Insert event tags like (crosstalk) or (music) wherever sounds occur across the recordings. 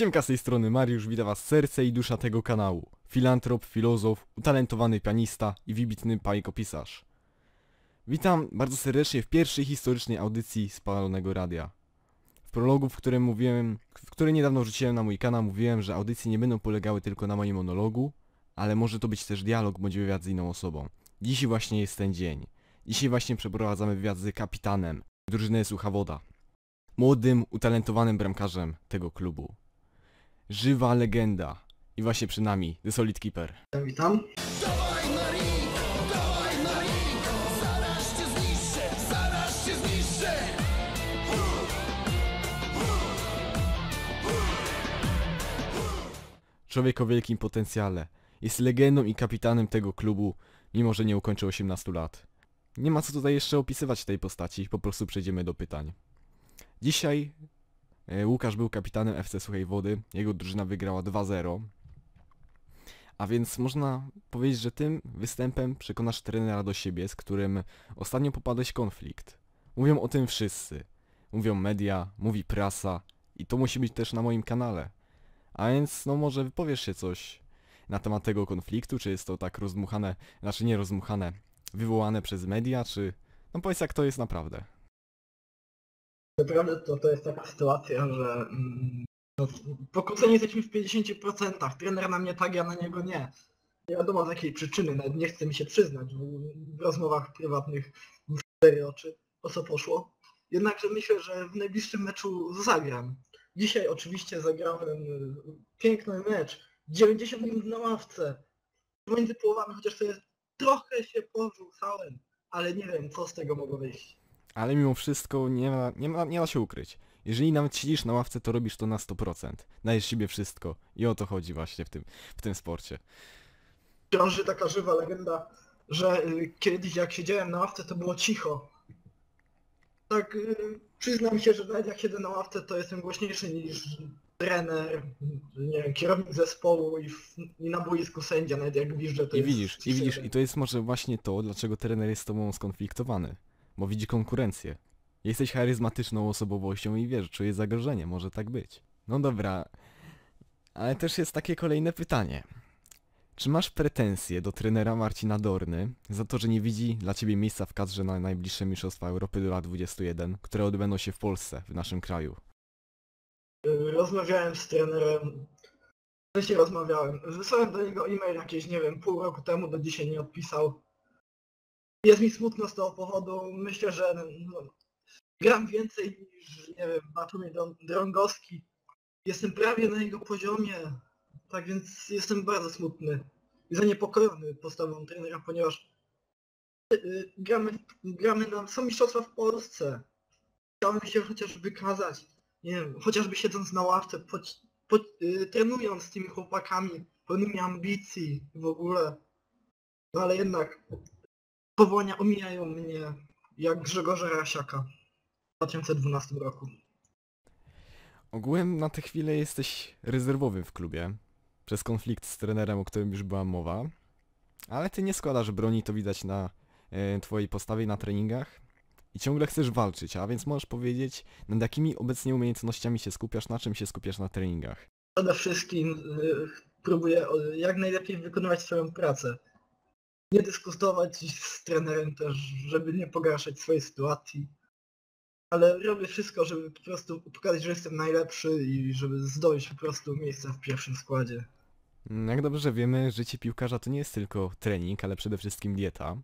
Siemka z tej strony Mariusz, witam was serce i dusza tego kanału. Filantrop, filozof, utalentowany pianista i wybitny bajkopisarz. Witam bardzo serdecznie w pierwszej historycznej audycji Spalonego Radia. W prologu, w którym mówiłem, w niedawno wrzuciłem na mój kanał, mówiłem, że audycje nie będą polegały tylko na moim monologu, ale może to być też dialog bądź wywiad z inną osobą. Dzisiaj właśnie jest ten dzień. Dzisiaj właśnie przeprowadzamy wywiad z kapitanem drużyny Suchawoda. Młodym, utalentowanym bramkarzem tego klubu. Żywa legenda. I właśnie przy nami, The Solid Keeper. Witam, witam. Dawaj Marii, dawaj Marii, zaraz cię zniszczę, zaraz cię zniszczę. Człowiek o wielkim potencjale. Jest legendą i kapitanem tego klubu, mimo że nie ukończył 18 lat. Nie ma co tutaj jeszcze opisywać tej postaci, po prostu przejdziemy do pytań. Dzisiaj Łukasz był kapitanem FC Suchej Wody, jego drużyna wygrała 2-0. A więc można powiedzieć, że tym występem przekonasz trenera do siebie, z którym ostatnio popadłeś konflikt. Mówią o tym wszyscy. Mówią media, mówi prasa i to musi być też na moim kanale. A więc no może wypowiesz się coś na temat tego konfliktu, czy jest to tak rozdmuchane, znaczy nie rozdmuchane, wywołane przez media, czy... No powiedz jak to jest naprawdę. Naprawdę to, to jest taka sytuacja, że mm, no, pokłóceni jesteśmy w 50%. Trener na mnie tak, ja na niego nie. Nie wiadomo z jakiej przyczyny, nawet nie chce mi się przyznać w, w rozmowach prywatnych w cztery oczy, o co poszło. Jednakże myślę, że w najbliższym meczu zagram. Dzisiaj oczywiście zagrałem y, piękny mecz. 90 minut na ławce. Pomiędzy połowami, chociaż to jest trochę się porzucałem, ale nie wiem co z tego mogło wyjść. Ale mimo wszystko nie ma, nie ma, nie da się ukryć. Jeżeli nawet siedzisz na ławce, to robisz to na 100%. Dajesz siebie wszystko. I o to chodzi właśnie w tym, w tym sporcie. Krąży taka żywa legenda, że y, kiedyś jak siedziałem na ławce to było cicho. Tak y, przyznam się, że nawet jak siedzę na ławce to jestem głośniejszy niż trener, nie wiem, kierownik zespołu i, w, i na boisku sędzia, nawet jak to I jest... widzisz, i widzisz, i to jest może właśnie to, dlaczego trener jest z tobą skonfliktowany. Bo widzi konkurencję. Jesteś charyzmatyczną osobowością i wiesz, czuje zagrożenie, może tak być. No dobra, ale też jest takie kolejne pytanie. Czy masz pretensje do trenera Marcina Dorny za to, że nie widzi dla ciebie miejsca w kadrze na najbliższe Mistrzostwa Europy do lat 21, które odbędą się w Polsce, w naszym kraju? Rozmawiałem z trenerem, w rozmawiałem, wysłałem do niego e-mail jakieś, nie wiem, pół roku temu, do dzisiaj nie odpisał. Jest mi smutno z tego powodu, myślę, że no, gram więcej niż, nie wiem, Bartłomiej Drą- Drągowski. Jestem prawie na jego poziomie, tak więc jestem bardzo smutny i zaniepokojony postawą trenera, ponieważ y, y, gramy, gramy na, są mistrzostwa w Polsce. Chciałem się chociaż wykazać nie wiem, chociażby siedząc na ławce, po, po, y, trenując z tymi chłopakami, pełnymi ambicji w ogóle. No ale jednak powołania omijają mnie jak Grzegorza Rasiaka w 2012 roku. Ogółem na tę chwilę jesteś rezerwowym w klubie, przez konflikt z trenerem, o którym już była mowa, ale ty nie składasz broni, to widać na e, twojej postawie na treningach i ciągle chcesz walczyć, a więc możesz powiedzieć, nad jakimi obecnie umiejętnościami się skupiasz, na czym się skupiasz na treningach. Przede wszystkim y, próbuję o- jak najlepiej wykonywać swoją pracę. Nie dyskutować z trenerem też, żeby nie pogarszać swojej sytuacji. Ale robię wszystko, żeby po prostu pokazać, że jestem najlepszy i żeby zdobyć po prostu miejsce w pierwszym składzie. Mm, Jak dobrze wiemy, życie piłkarza to nie jest tylko trening, ale przede wszystkim dieta,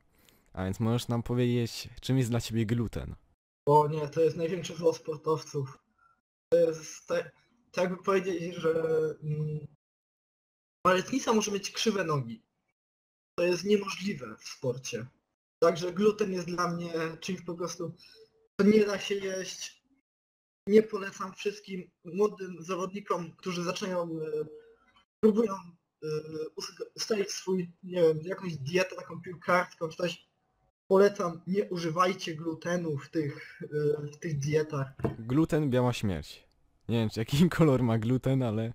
a więc możesz nam powiedzieć, czym jest dla ciebie gluten. O nie, to jest największe zło sportowców. To jest tak, tak jakby powiedzieć, że mm, baletnica może mieć krzywe nogi. To jest niemożliwe w sporcie. Także gluten jest dla mnie czymś po prostu, to nie da się jeść. Nie polecam wszystkim młodym zawodnikom, którzy zaczynają, e, próbują e, us- ustalić swój, nie wiem, jakąś dietę taką piłkarską, czy coś. Polecam, nie używajcie glutenu w tych, e, w tych dietach. Gluten, biała śmierć. Nie wiem, czy jaki (laughs) kolor ma gluten, ale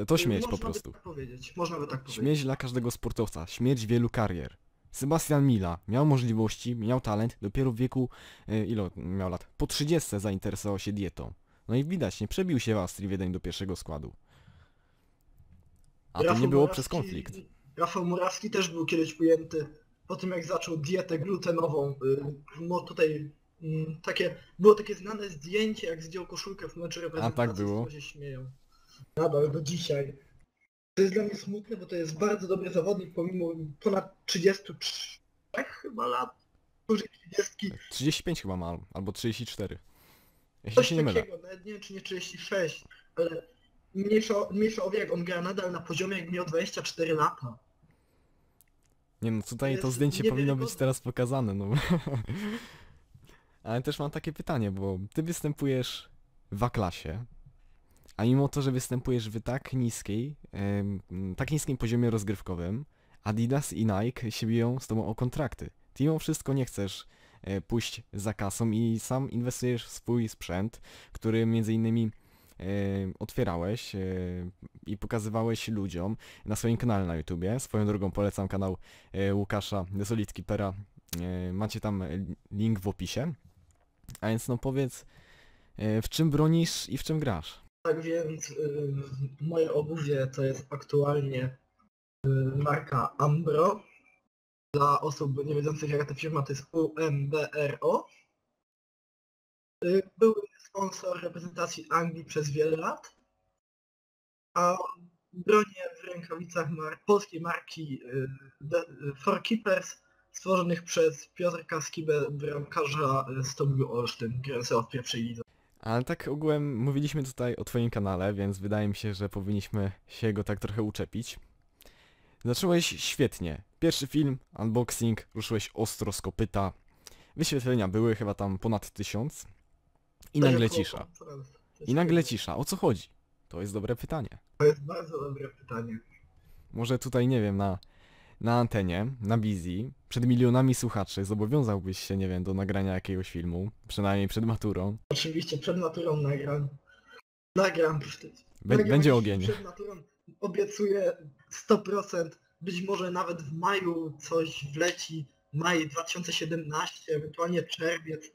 to, to śmierć po Można prostu. By tak powiedzieć. Można by tak powiedzieć. Śmierć dla każdego sportowca, śmierć wielu karier. Sebastian Mila miał możliwości, miał talent, dopiero w wieku, e, ile miał lat? Po 30 zainteresował się dietą. No i widać, nie przebił się Astri Wiedeń do pierwszego składu. A to Rafał nie było Morawski- przez konflikt. Rafał Murawski też był kiedyś ujęty po tym jak zaczął dietę glutenową. Y, No tutaj mm, takie, było takie znane zdjęcie jak zdjął koszulkę w meczu reprezentacji, tak było? z tego się śmieją. Nadal do dzisiaj. To jest dla mnie smutne, bo to jest bardzo dobry zawodnik pomimo ponad 33 chyba lat. Później 30, 35 chyba ma, albo 34. Jeśli coś się nie mylę. takiego, nawet nie wiem czy nie 36, ale mniejsza, mniejsza o wiek, on gra nadal na poziomie jak miał 24 lata. Nie no, tutaj to zdjęcie powinno być teraz pokazane, no. (laughs) Ale też mam takie pytanie, bo ty występujesz w A-klasie, a mimo to, że występujesz w tak niskiej, em, tak niskim poziomie rozgrywkowym, Adidas i Nike się biją z tobą o kontrakty. Ty mimo wszystko nie chcesz e, pójść za kasą i sam inwestujesz w swój sprzęt, który między innymi e, otwierałeś e, i pokazywałeś ludziom na swoim kanale na YouTubie. Swoją drogą polecam kanał Łukasza The Solid Keepera. E, macie tam link w opisie. A więc no powiedz, w czym bronisz i w czym grasz? Tak więc y, moje obuwie to jest aktualnie y, marka Ambro. Dla osób niewiedzących jaka to firma to jest UMBRO. Y, Były sponsor reprezentacji Anglii przez wiele lat. A bronię w rękawicach mar polskiej marki y, The- y, For Keepers stworzonych przez Piotrka Skibę, bramkarza y, z Tobiu Olsztyn, grającego w pierwszej lidze. Ale tak ogółem mówiliśmy tutaj o twoim kanale, więc wydaje mi się, że powinniśmy się go tak trochę uczepić. Zacząłeś świetnie. Pierwszy film, unboxing, ruszyłeś ostro z kopyta. Wyświetlenia były chyba tam ponad tysiąc. I nagle cisza. I nagle cisza. O co chodzi? To jest dobre pytanie. To jest bardzo dobre pytanie. Może tutaj, nie wiem, na, na antenie, na wizji, przed milionami słuchaczy zobowiązałbyś się, nie wiem, do nagrania jakiegoś filmu, przynajmniej przed maturą. Oczywiście przed naturą nagram. Nagram. Bę- nagram będzie ogień. Przed naturą obiecuję 100%. Być może nawet w maju coś wleci. Maj 2017, ewentualnie czerwiec.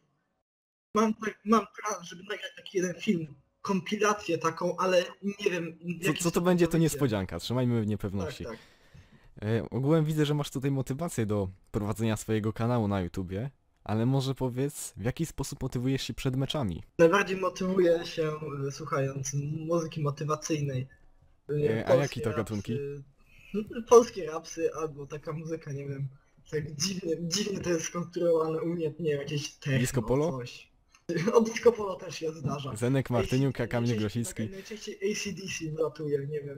Mam, tak, mam plan, żeby nagrać taki jeden film. Kompilację taką, ale nie wiem. Co, co to będzie, to niespodzianka. Trzymajmy w Tak, niepewności. tak. E, ogółem widzę, że masz tutaj motywację do prowadzenia swojego kanału na YouTubie, ale może powiedz, w jaki sposób motywujesz się przed meczami? Najbardziej motywuję się y, słuchając muzyki motywacyjnej. Y, E, a polskie jakie to gatunki? (laughs) Polskie rapsy albo taka muzyka, nie wiem, tak dziwnie, dziwnie to jest skonstruowane u mnie, nie wiem, jakieś techno, Disco polo? coś. (laughs) O disco polo też się zdarza. Zenek Martyniuk, a AC Kamil Grosicki. Najczęściej ACDC wlatuje, nie wiem.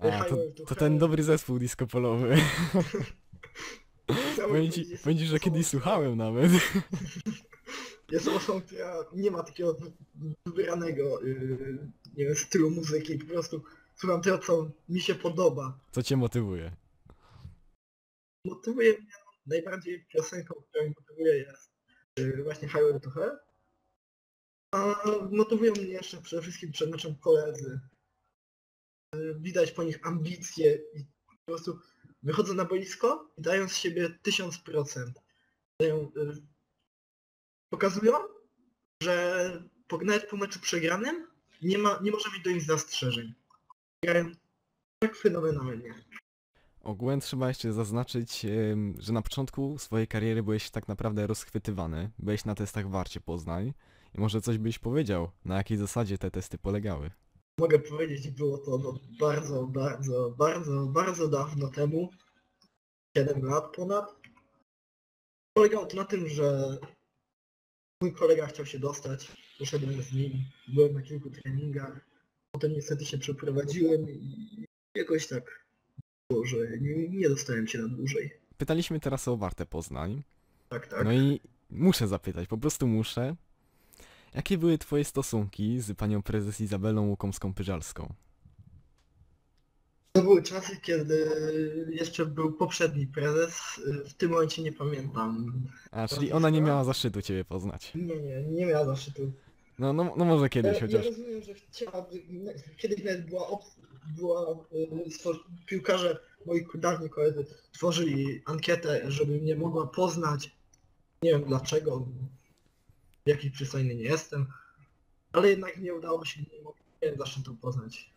A, to, to ten dobry zespół disco polowy. (laughs) Ci, że kiedyś słuchałem nawet. (laughs) Jest osobą, która nie ma takiego wy- wybranego, yy, nie wiem, stylu muzyki, po prostu słucham tego, co mi się podoba. Co cię motywuje? Motywuje mnie najbardziej piosenką, która mnie motywuje jest yy, właśnie Highway to Hell. A motywują mnie jeszcze przede wszystkim przed meczem koledzy. Widać po nich ambicje i po prostu wychodzą na boisko i dają z siebie 1000%. Dają, yy, pokazują, że nawet po meczu przegranym nie, ma, nie może mieć do nich zastrzeżeń. Grają tak fenomenalnie. Ogółem trzeba jeszcze zaznaczyć, że na początku swojej kariery byłeś tak naprawdę rozchwytywany. Byłeś na testach Warcie Poznań. I może coś byś powiedział, na jakiej zasadzie te testy polegały? Mogę powiedzieć, było to no, bardzo, bardzo, bardzo, bardzo dawno temu. 7 lat ponad. Polegało to na tym, że mój kolega chciał się dostać, poszedłem z nim, byłem na kilku treningach, potem niestety się przeprowadziłem i jakoś tak było, że nie, nie dostałem się na dłużej. Pytaliśmy teraz o Wartę Poznań. Tak, tak. No i muszę zapytać, po prostu muszę. Jakie były twoje stosunki z panią prezes Izabelą Łukomską-Pyżalską? To były czasy, kiedy jeszcze był poprzedni prezes, w tym momencie nie pamiętam. A, czyli ona nie miała zaszczytu ciebie poznać. Nie, nie, nie miała zaszczytu. No, no, no może kiedyś ja, chociaż. ja rozumiem, że chciałaby, kiedyś nawet była, op- była y, piłkarze, moi dawni koledzy tworzyli ankietę, żeby mnie mogła poznać. Nie wiem dlaczego, jakiś przystojny nie jestem. Ale jednak nie udało się, nie mogłem zaszczytu poznać.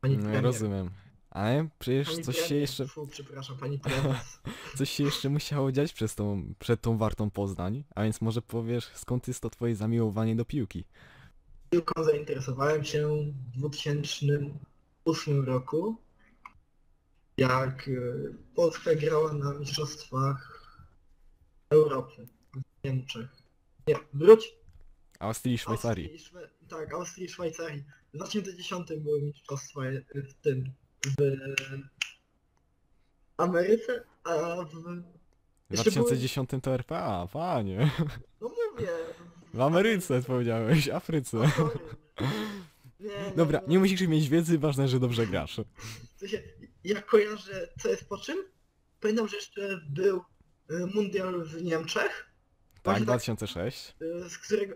Pani No, rozumiem. Ale przecież Pani coś się jeszcze, Fu, przepraszam, pani (laughs) coś się jeszcze musiało dziać przez tą, przed tą wartą Poznań, a więc może powiesz skąd jest to twoje zamiłowanie do piłki? Piłką zainteresowałem się w 2008 roku, jak y, Polska grała na Mistrzostwach Europy w Niemczech. Nie, wróć. Austrii i Szwajcarii. Austrii, Szwe... Tak, Austrii i Szwajcarii. W 2010 były mistrzostwa y, w tym, w Ameryce, a w... W jeszcze były- 2010 to RPA, panie. No mówię. W Ameryce powiedziałeś, Afryce. Sorry. Nie, nie, Dobra, no. nie musisz mieć wiedzy, ważne, że dobrze grasz. Ja kojarzę co jest po czym. Pamiętam, że jeszcze był y, mundial w Niemczech, Tak, Właśnie tak. 2006. y, z którego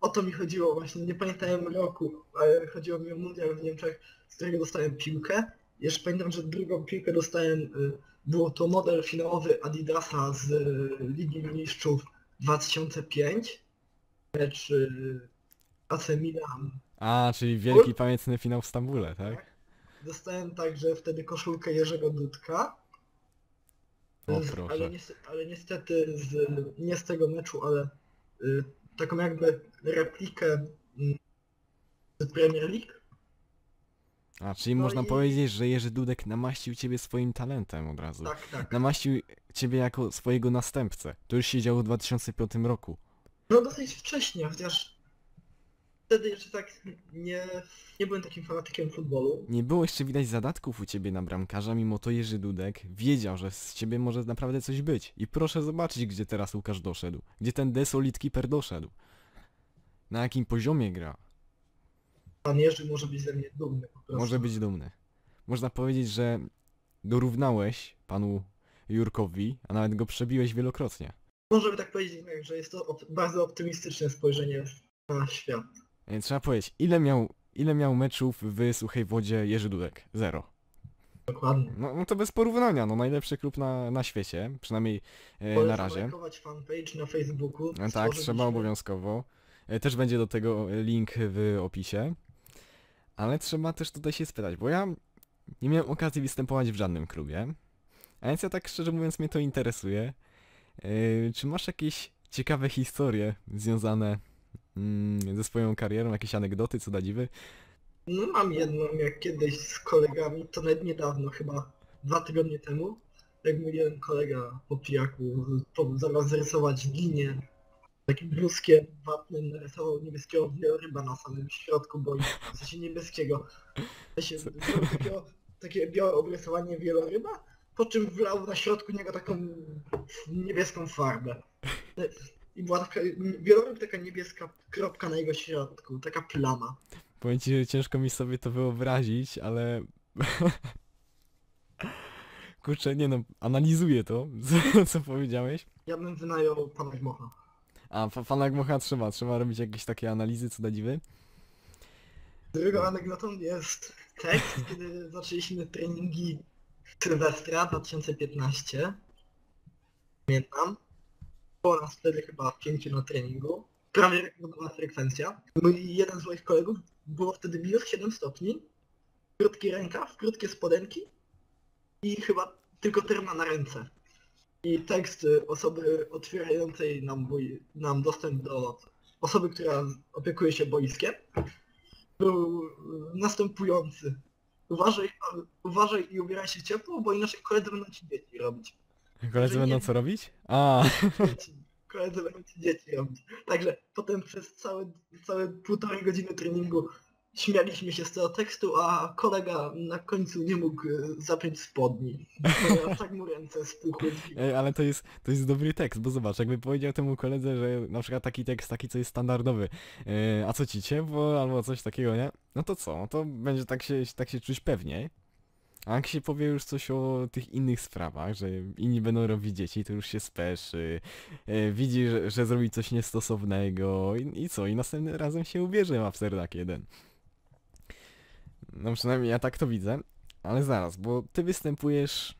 o to mi chodziło właśnie, nie pamiętałem roku, ale chodziło mi o mundial w Niemczech, z którego dostałem piłkę. Jeszcze pamiętam, że drugą piłkę dostałem, y, było to model finałowy Adidasa z y, Ligi Mistrzów 2005, mecz AC Milan A, czyli wielki pamiętny finał w Stambule, tak? Dostałem także wtedy koszulkę Jerzego Dudka. O Z- proszę. Ale, niestety, ale niestety z, nie z tego meczu, ale y, taką jakby replikę y, z Premier League. A, czyli No można i- powiedzieć, że Jerzy Dudek namaścił ciebie swoim talentem od razu. Tak, tak. Namaścił ciebie jako swojego następcę. To już się działo w 2005 roku. No dosyć wcześnie, chociaż wtedy jeszcze tak nie, nie byłem takim fanatykiem futbolu. Nie było jeszcze widać zadatków u ciebie na bramkarza, mimo to Jerzy Dudek wiedział, że z ciebie może naprawdę coś być. I proszę zobaczyć, gdzie teraz Łukasz doszedł. Gdzie ten Desolid Keeper doszedł. Na jakim poziomie gra. Pan Jerzy może być ze mnie dumny po prostu. Może być dumny. Można powiedzieć, że dorównałeś panu Jurkowi, a nawet go przebiłeś wielokrotnie. Możemy tak powiedzieć, że jest to bardzo optymistyczne spojrzenie na świat. Więc trzeba powiedzieć, ile miał, ile miał meczów w Suchej Wodzie Jerzy Dudek? Zero. Dokładnie. No, no to bez porównania, no najlepszy klub na, na świecie, przynajmniej e, na razie. fanpage na Facebooku. E, Tak, trzeba obowiązkowo. E, Też będzie do tego link w opisie. Ale trzeba też tutaj się spytać, bo ja nie miałem okazji występować w żadnym klubie. A więc ja tak szczerze mówiąc mnie to interesuje. E, Czy masz jakieś ciekawe historie związane mm, ze swoją karierą, jakieś anegdoty, co da dziwy? No mam jedną, jak kiedyś z kolegami, to nawet niedawno, chyba dwa tygodnie temu, jak mój jeden kolega po pijaku po- zamiast linię takim bruskiem, wapnem, narysował niebieskiego wieloryba na samym środku boi, w sensie niebieskiego. W sensie takiego, takie białe obrysowanie wieloryba, po czym wlał na środku niego taką niebieską farbę. I była taka, wieloryb taka niebieska kropka na jego środku, taka plama. Powiem ci, że ciężko mi sobie to wyobrazić, ale... (laughs) Kurczę, nie no, analizuję to, (laughs) co, co powiedziałeś. Ja bym wynajął pana Gmocha. A, fa- Fanak Mocha trzeba, trzeba robić jakieś takie analizy, co da dziwy. Drugą anegdotą jest tekst, kiedy zaczęliśmy treningi Sylwestra 2015. Pamiętam. Było nas wtedy chyba pięciu na treningu. Prawie rekordowa frekwencja. Mój jeden z moich kolegów było wtedy minus 7 stopni. Krótki rękaw, krótkie spodenki i chyba tylko terma na ręce. I tekst osoby otwierającej nam, mój, nam dostęp do osoby, która opiekuje się boiskiem był następujący. Uważaj, uważaj i ubieraj się ciepło, bo inaczej koledzy będą ci dzieci robić. Koledzy będą co robić? A, Dzieci. (laughs) Koledzy będą ci dzieci robić. Także potem przez całe, całe półtorej godziny treningu śmialiśmy się z tego tekstu, a kolega na końcu nie mógł e, zapiąć spodni. Ponieważ tak mu ręce spuchły. ej, ale to jest, to jest dobry tekst, bo zobacz, jakby powiedział temu koledze, że na przykład taki tekst, taki co jest standardowy, e, a co ci ciepło, albo coś takiego, nie? No to co, no to będzie tak się, tak się czuć pewnie. A jak się powie już coś o tych innych sprawach, że inni będą robić dzieci, to już się speszy, e, widzi, że, że zrobi coś niestosownego i, i co, i następnym razem się ubierze ma w serdak jeden. No przynajmniej ja tak to widzę, ale zaraz, bo ty występujesz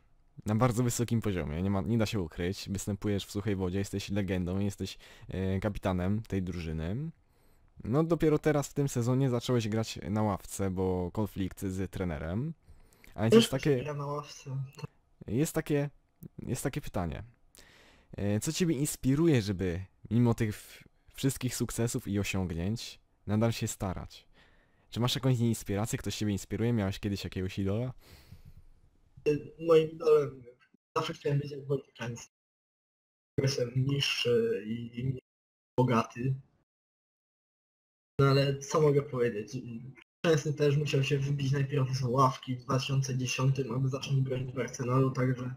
na bardzo wysokim poziomie, nie, ma, nie da się ukryć, występujesz w suchej wodzie, jesteś legendą, jesteś e, kapitanem tej drużyny. No dopiero teraz w tym sezonie zacząłeś grać na ławce, bo konflikt z trenerem. A więc jest takie, na ławce. jest takie, jest takie pytanie. E, Co ciebie inspiruje, żeby mimo tych wszystkich sukcesów i osiągnięć nadal się starać? Czy masz jakąś inspirację, ktoś ciebie inspiruje? Miałeś kiedyś jakiegoś idola? Moim idolem zawsze chciałem być jak Wojtek. Jestem niższy i bogaty. No ale co mogę powiedzieć? Częsny też musiał się wybić najpierw z ławki w 2010, aby zacząć bronić w Arsenalu, także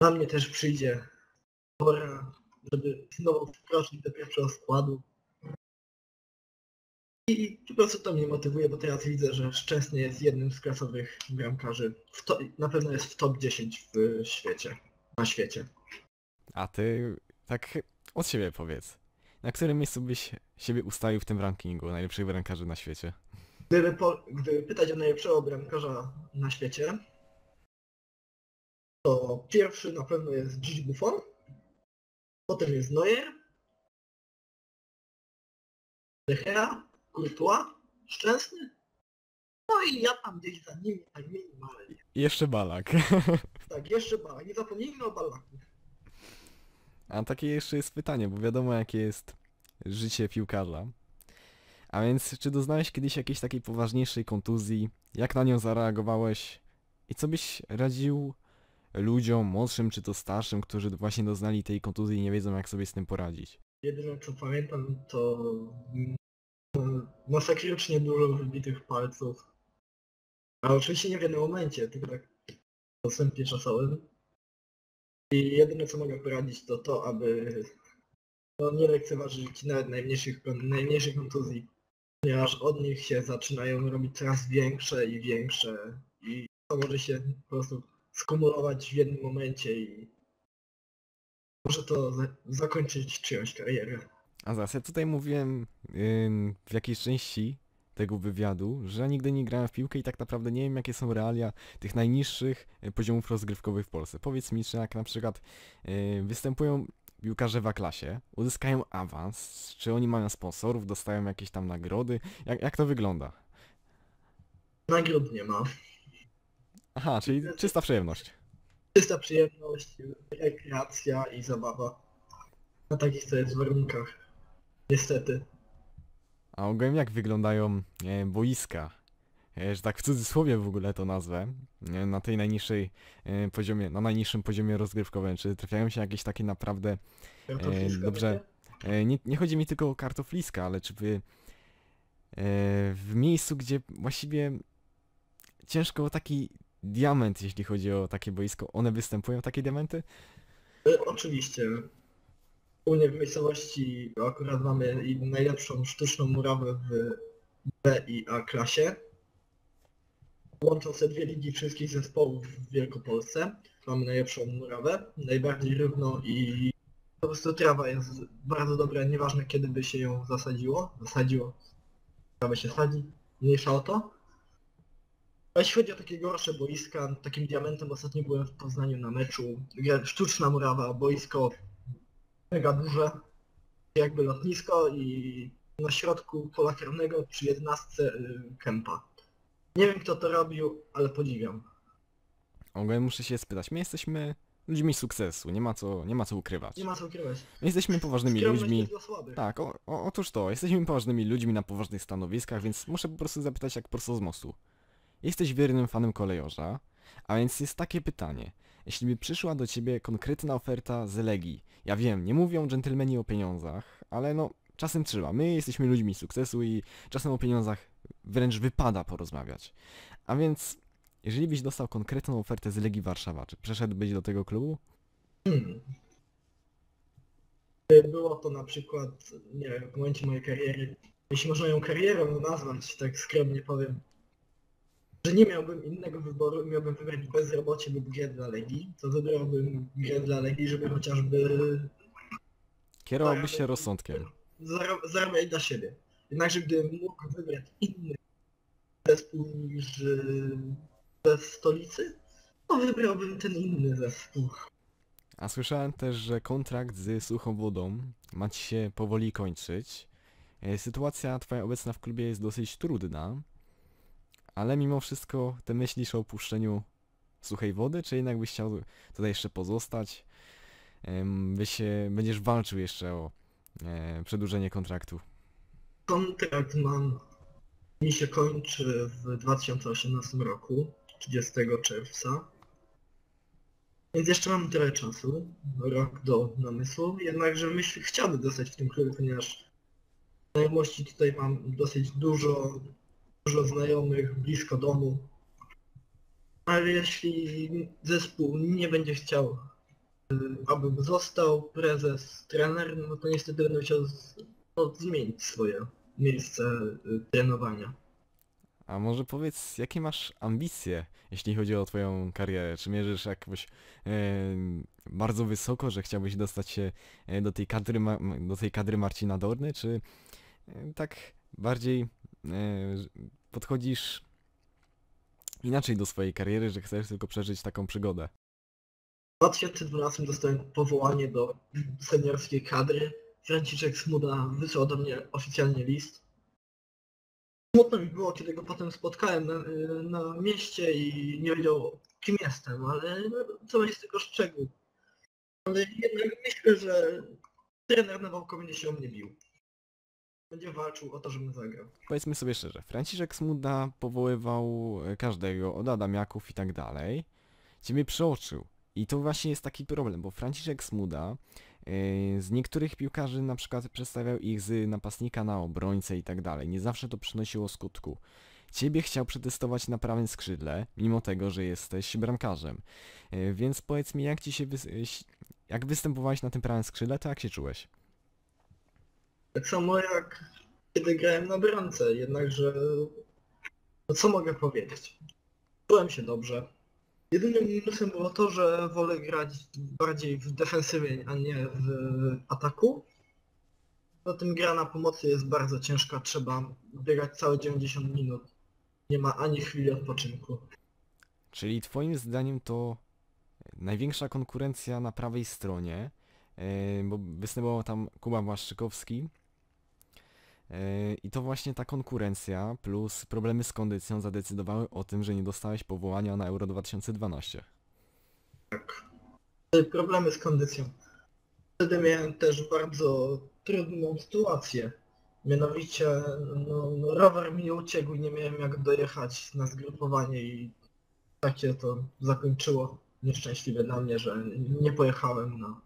na mnie też przyjdzie pora, żeby znowu wkroczyć do pierwszego składu. I po prostu to mnie motywuje, bo teraz widzę, że Szczęsny jest jednym z klasowych bramkarzy. To, na pewno jest w top 10 w świecie. Na świecie. A ty tak od siebie powiedz. Na którym miejscu byś siebie ustawił w tym rankingu najlepszych bramkarzy na świecie? Gdyby, po, gdyby pytać o najlepszego bramkarza na świecie, to pierwszy na pewno jest Gigi Buffon, potem jest Neuer, De Gea, Courtois, Szczęsny, no i ja tam gdzieś za nimi tak minimalnie. Jeszcze Balak. (laughs) Tak, jeszcze Bala, nie zapomnijmy o Balaku. A takie jeszcze jest pytanie, bo wiadomo jakie jest życie piłkarza. A więc, czy doznałeś kiedyś jakiejś takiej poważniejszej kontuzji? Jak na nią zareagowałeś? I co byś radził ludziom młodszym czy to starszym, którzy właśnie doznali tej kontuzji i nie wiedzą jak sobie z tym poradzić? Jedyne co pamiętam to mm, masakrycznie dużo wybitych palców. A oczywiście nie w jednym momencie, tylko tak w postępie czasowym. I jedyne co mogę poradzić to to, aby no, nie lekceważyć nawet najmniejszych, najmniejszych kontuzji. Ponieważ od nich się zaczynają robić coraz większe i większe i to może się po prostu skumulować w jednym momencie i może to za- zakończyć czyjąś karierę. A zaraz, ja tutaj mówiłem w jakiejś części tego wywiadu, że nigdy nie grałem w piłkę i tak naprawdę nie wiem jakie są realia tych najniższych y, poziomów rozgrywkowych w Polsce. Powiedz mi, czy jak na przykład y, występują piłkarze w A-klasie, uzyskają awans, czy oni mają sponsorów, dostają jakieś tam nagrody, jak, jak to wygląda? Nagród nie ma. Aha, czyli czysta przyjemność. Czysta przyjemność, rekreacja i zabawa. Na takich to jest warunkach. Niestety. A ogółem jak wyglądają e, boiska? E, że tak w cudzysłowie w ogóle to nazwę, e, na tej najniższej e, poziomie, na najniższym poziomie rozgrywkowym, czy trafiają się jakieś takie naprawdę, Kartofliska dobrze. e, nie, nie chodzi mi tylko o kartofliska, ale czy wy e, w miejscu, gdzie właściwie ciężko o taki diament, jeśli chodzi o takie boisko, one występują, takie diamenty? E, Oczywiście. U mnie w miejscowości akurat mamy najlepszą sztuczną murawę w B i A klasie. Łączą się dwie ligi wszystkich zespołów w Wielkopolsce. Mamy najlepszą murawę, najbardziej równą i po prostu trawa jest bardzo dobra, nieważne kiedy by się ją zasadziło. Zasadziło. Trawę się sadzi, mniejsza o to. A jeśli chodzi o takie gorsze boiska, takim diamentem ostatnio byłem w Poznaniu na meczu. Sztuczna murawa, boisko mega duże, jakby lotnisko i na środku pola karnego przy jedenastce y, kępa. Nie wiem kto to robił, ale podziwiam. Ogółem muszę się spytać, my jesteśmy ludźmi sukcesu, nie ma co, nie ma co ukrywać. Nie ma co ukrywać. My jesteśmy poważnymi Skromność ludźmi. jest dla słabych. Tak, o, o, otóż to, jesteśmy poważnymi ludźmi na poważnych stanowiskach, więc muszę po prostu zapytać jak prosto z mostu. Jesteś wiernym fanem kolejorza, a więc jest takie pytanie. Jeśli by przyszła do ciebie konkretna oferta z Legii, ja wiem, nie mówią dżentelmeni o pieniądzach, ale no, czasem trzeba. My jesteśmy ludźmi sukcesu i czasem o pieniądzach wręcz wypada porozmawiać. A więc, jeżeli byś dostał konkretną ofertę z Legii Warszawa, czy przeszedłbyś do tego klubu? Hmm. Było to na przykład, nie wiem, w momencie mojej kariery, jeśli można ją karierą nazwać, tak skromnie powiem, że nie miałbym innego wyboru, miałbym wybrać bezrobocie lub grę dla Legii, to wybrałbym grę dla Legii, żeby chociażby Kierowałbyś się rozsądkiem. zara- zarabiać dla siebie. Jednakże gdybym mógł wybrać inny zespół niż y, ze stolicy, to wybrałbym ten inny zespół. A słyszałem też, że kontrakt z suchą wodą ma ci się powoli kończyć. E, Sytuacja twoja obecna w klubie jest dosyć trudna, ale mimo wszystko ty myślisz o opuszczeniu suchej wody, czy jednak byś chciał tutaj jeszcze pozostać? Byś będziesz walczył jeszcze o e, przedłużenie kontraktu. Kontrakt mam mi się kończy w 2018 roku, 30 czerwca. Więc jeszcze mam trochę czasu, rok do namysłu, jednakże myśl chciałbym zostać w tym klubie, ponieważ znajomości tutaj mam dosyć dużo, dużo znajomych blisko domu. Ale jeśli zespół nie będzie chciał, y, abym został prezes, trener, no to niestety będę musiał zmienić swoje miejsce y, trenowania. A może powiedz, jakie masz ambicje, jeśli chodzi o twoją karierę? Czy mierzysz jakoś e, bardzo wysoko, że chciałbyś dostać się e, do tej kadry, Ma- do tej kadry Marcina Dorny, czy e, tak bardziej e, podchodzisz inaczej do swojej kariery, że chcesz tylko przeżyć taką przygodę? W 2012 dostałem powołanie do seniorskiej kadry. Franciszek Smuda wysłał do mnie oficjalnie list. Smutno mi było, kiedy go potem spotkałem na, na mieście i nie wiedział kim jestem, ale no, to jest tylko szczegół. Ale jednak myślę, że trener Nawałko będzie się o mnie bił. Będzie walczył o to, żebym zagrał. Powiedzmy sobie szczerze, Franciszek Smuda powoływał e, każdego, od Adamiaków i tak dalej. Ciebie przeoczył. I to właśnie jest taki problem, bo Franciszek Smuda e, z niektórych piłkarzy na przykład przedstawiał ich z napastnika na obrońcę i tak dalej. Nie zawsze to przynosiło skutku. Ciebie chciał przetestować na prawym skrzydle, mimo tego, że jesteś bramkarzem. E, Więc powiedz mi, jak ci się ś- jak występowałeś na tym prawym skrzydle, to jak się czułeś? Tak samo jak kiedy grałem na bramce, jednakże no co mogę powiedzieć? Czułem się dobrze. Jedynym minusem było to, że wolę grać bardziej w defensywie, a nie w ataku. Poza tym gra na pomocy jest bardzo ciężka, trzeba biegać całe 90 minut. Nie ma ani chwili odpoczynku. Czyli twoim zdaniem to największa konkurencja na prawej stronie, e, bo występował tam Kuba Błaszczykowski i to właśnie ta konkurencja plus problemy z kondycją zadecydowały o tym, że nie dostałeś powołania na Euro 2012. Tak. Problemy z kondycją. Wtedy miałem też bardzo trudną sytuację. Mianowicie no, no, rower mi uciekł i nie miałem jak dojechać na zgrupowanie i takie to zakończyło nieszczęśliwie dla mnie, że nie pojechałem na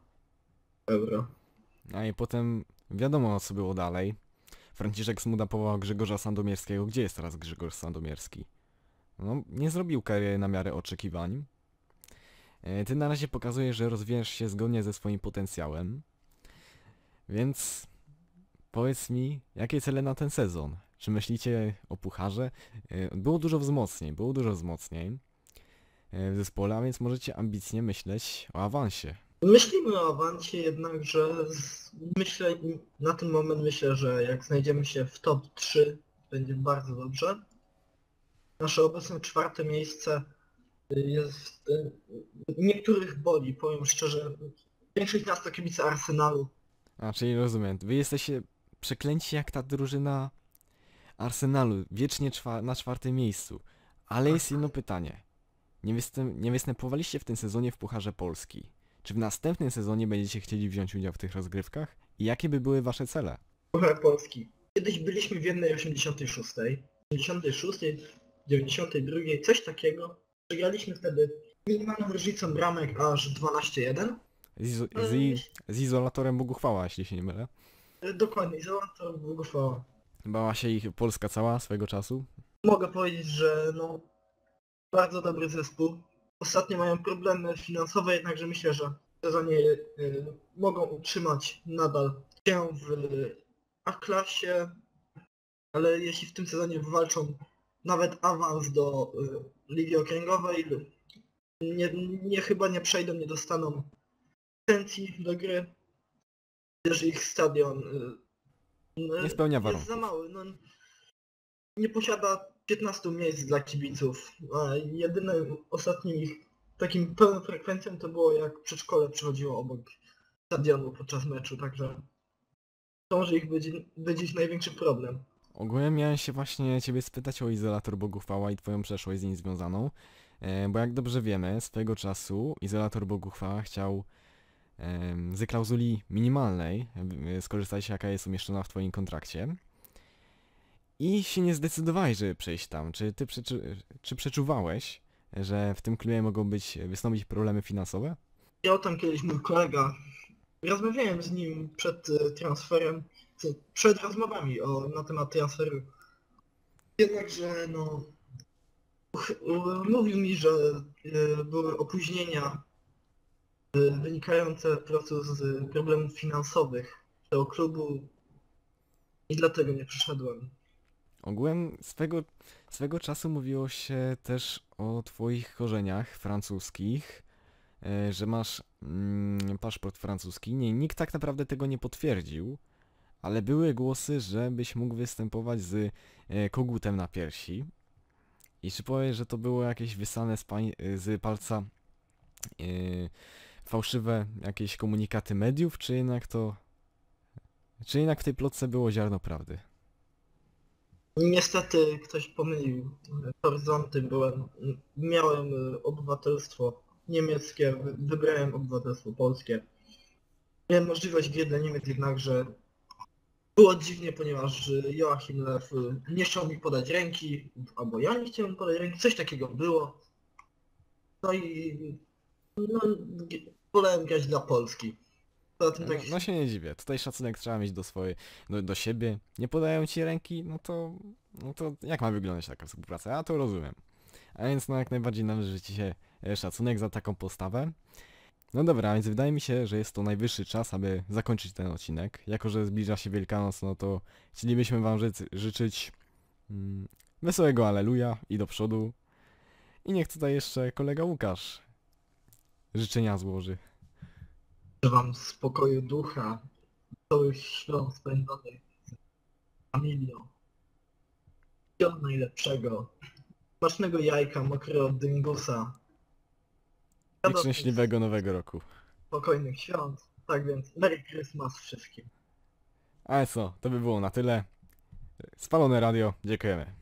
euro. A i potem wiadomo co było dalej. Franciszek Smuda powołał Grzegorza Sandomierskiego. Gdzie jest teraz Grzegorz Sandomierski? No, nie zrobił kariery na miarę oczekiwań. E, Ty na razie pokazujesz, że rozwijasz się zgodnie ze swoim potencjałem. Więc powiedz mi, jakie cele na ten sezon? Czy myślicie o pucharze? E, Było dużo wzmocnień, było dużo wzmocnień e, w zespole, a więc możecie ambitnie myśleć o awansie. Myślimy o awansie, jednakże z, myślę, na ten moment myślę, że jak znajdziemy się w top 3 będzie bardzo dobrze. Nasze obecne czwarte miejsce y, jest y, niektórych boli, powiem szczerze. Większość nas to kibice Arsenalu. A, czyli rozumiem. Wy jesteście przeklęci jak ta drużyna Arsenalu, wiecznie czwa na czwartym miejscu. Ale jest jedno pytanie. Nie, występ nie występowaliście w tym sezonie w Pucharze Polski. Czy w następnym sezonie będziecie chcieli wziąć udział w tych rozgrywkach? I jakie by były wasze cele? Puchar Polski. Kiedyś byliśmy w jednej 86, 86, 92, coś takiego. Przegraliśmy wtedy minimalną różnicą bramek aż 12-1. Z, z, z izolatorem Bogu chwała, jeśli się nie mylę. Y, Dokładnie, to błogosława. Bała się ich Polska cała swego czasu. Mogę powiedzieć, że no bardzo dobry zespół. Ostatnio mają problemy finansowe, jednakże myślę, że w sezonie y, mogą utrzymać nadal się w A-klasie, ale jeśli w tym sezonie wywalczą nawet awans do y, Ligi Okręgowej, nie, nie chyba nie przejdą, nie dostaną licencji do gry, gdyż ich stadion y, Nie spełnia jest warunków. za mały. No, nie posiada 15 miejsc dla kibiców, a jedynym ostatnim ich takim pełną frekwencją to było jak przedszkole przychodziło obok stadionu podczas meczu, także to może ich będzie, będzie największy problem. Ogólnie miałem się właśnie ciebie spytać o izolator Boguchwała i twoją przeszłość z nim związaną, e, bo jak dobrze wiemy, swego czasu izolator Boguchwała chciał z klauzuli minimalnej e, skorzystać jaka jest umieszczona w twoim kontrakcie i się nie zdecydowałeś, żeby przejść tam. Czy ty przeczu- czy przeczuwałeś, że w tym klubie mogą być wystąpić problemy finansowe? Miał tam kiedyś mój kolega. Rozmawiałem z nim przed e, transferem, przed rozmowami o, na temat transferu. Jednakże no... Mówił mi, że e, były opóźnienia e, wynikające po prostu z problemów finansowych tego klubu i dlatego nie przyszedłem. Ogółem swego, swego czasu mówiło się też o twoich korzeniach francuskich, e, że masz mm, paszport francuski. Nie, nikt tak naprawdę tego nie potwierdził, ale były głosy, że byś mógł występować z e, kogutem na piersi. I czy powiesz, że to było jakieś wysane z, e, z palca fałszywe jakieś komunikaty mediów, czy jednak to... Czy jednak w tej plotce było ziarno prawdy? Niestety ktoś pomylił horyzonty, byłem, miałem e, obywatelstwo niemieckie, wy- wybrałem obywatelstwo polskie. Miałem możliwość gry dla Niemiec, jednakże było dziwnie, ponieważ e, Joachim Lew e, nie chciał mi podać ręki, albo ja nie chciałem podać ręki, coś takiego było. No i no, wolałem grać dla Polski. No, tak no się nie dziwię. Tutaj szacunek trzeba mieć do swojej, do, do siebie. Nie podają ci ręki, no to, no to jak ma wyglądać taka współpraca? Ja to rozumiem. A więc no jak najbardziej należy ci się e, szacunek za taką postawę. No dobra, więc wydaje mi się, że jest to najwyższy czas, aby zakończyć ten odcinek. Jako, że zbliża się Wielkanoc, no to chcielibyśmy wam ży życzyć mm, wesołego Aleluja i do przodu. I niech tutaj jeszcze kolega Łukasz życzenia złoży. Życzę wam spokoju ducha, całych świąt spędzonych z familią. Wszystkiego najlepszego. Smacznego jajka, mokrego dyngusa. I szczęśliwego nowego roku. spokojnych świąt. Tak więc Merry Christmas wszystkim. Ale co, to by było na tyle. Spalone radio, dziękujemy.